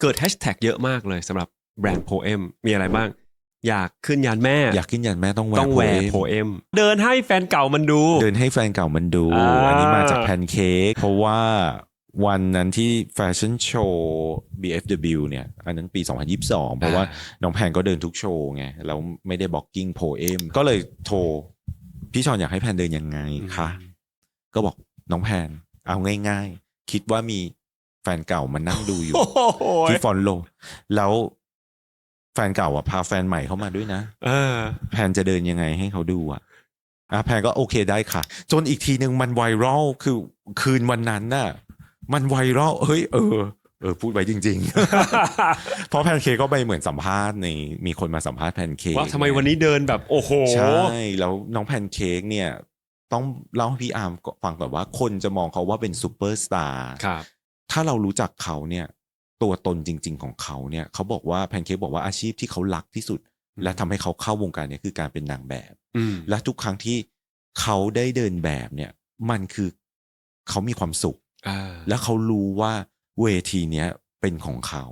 เกิดแฮชแท็กเยอะมากเลยสำหรับแบรนด์โพเอมมีอะไรบ้าง อยากขึ้นยานแม่ อยากขึ้นยันแม่ต้องแวต้องแวร์โพโพเอมเอมเดินให้แฟนเก่ามันดู เดินให้แฟนเก่ามันดู อ่า อันนี้มาจากแพนเค้กเพราะว่าวันนั้นที่แฟชั่นโชว์ BFW เนี่ย อันนั้นปี 2022 เพราะว่าน้องแพนก็เดินทุกโชว์ไง แล้วไม่ได้บล็อกกิ้งโพเอมก็เลยโทร พี่ชอนอยากให้แพนเดินยังไงคะ ก็บอกน้องแพนเอาง่ายๆ คิดว่ามี แฟนเก่ามานั่งดูอยู่โอ้โหที่ฟอนโลแล้วแฟนเก่าอะพาแฟนใหม่เข้ามาด้วยนะเออแพนจะเดินยังไงให้เขาดูอะอะแพนก็โอเคได้ค่ะ จนอีกทีหนึ่งมันไวรัลคือคืนวันนั้นน่ะ มันไวรัลเฮ้ยเออเออพูดไว้จริงๆ เพราะแพนเค้กก็ไปเหมือนสัมภาษณ์ในมีคนมาสัมภาษณ์แพนเค้กว่าทำไมวันนี้เดินแบบโอ้โห ใช่ แล้วน้องแพนเค้กเนี่ย ต้องเล่าให้พี่อาร์มฟังก่อนว่าคนจะมองเขาว่าเป็นซูเปอร์สตาร์ครับ ถ้าเรารู้จักเขาเนี่ย ตัวตนจริง ๆ ของเขาเนี่ยเขาบอกว่าแพนเค้กบอกว่าอาชีพที่เขารักที่สุด และทำให้เขาเข้าวงการเนี่ยคือการเป็นนางแบบอืมและทุกครั้งที่เขาได้เดินแบบเนี่ย มันคือเขามีความสุขอ่าและเขารู้ว่าเวทีเนี้ยเป็นของเขา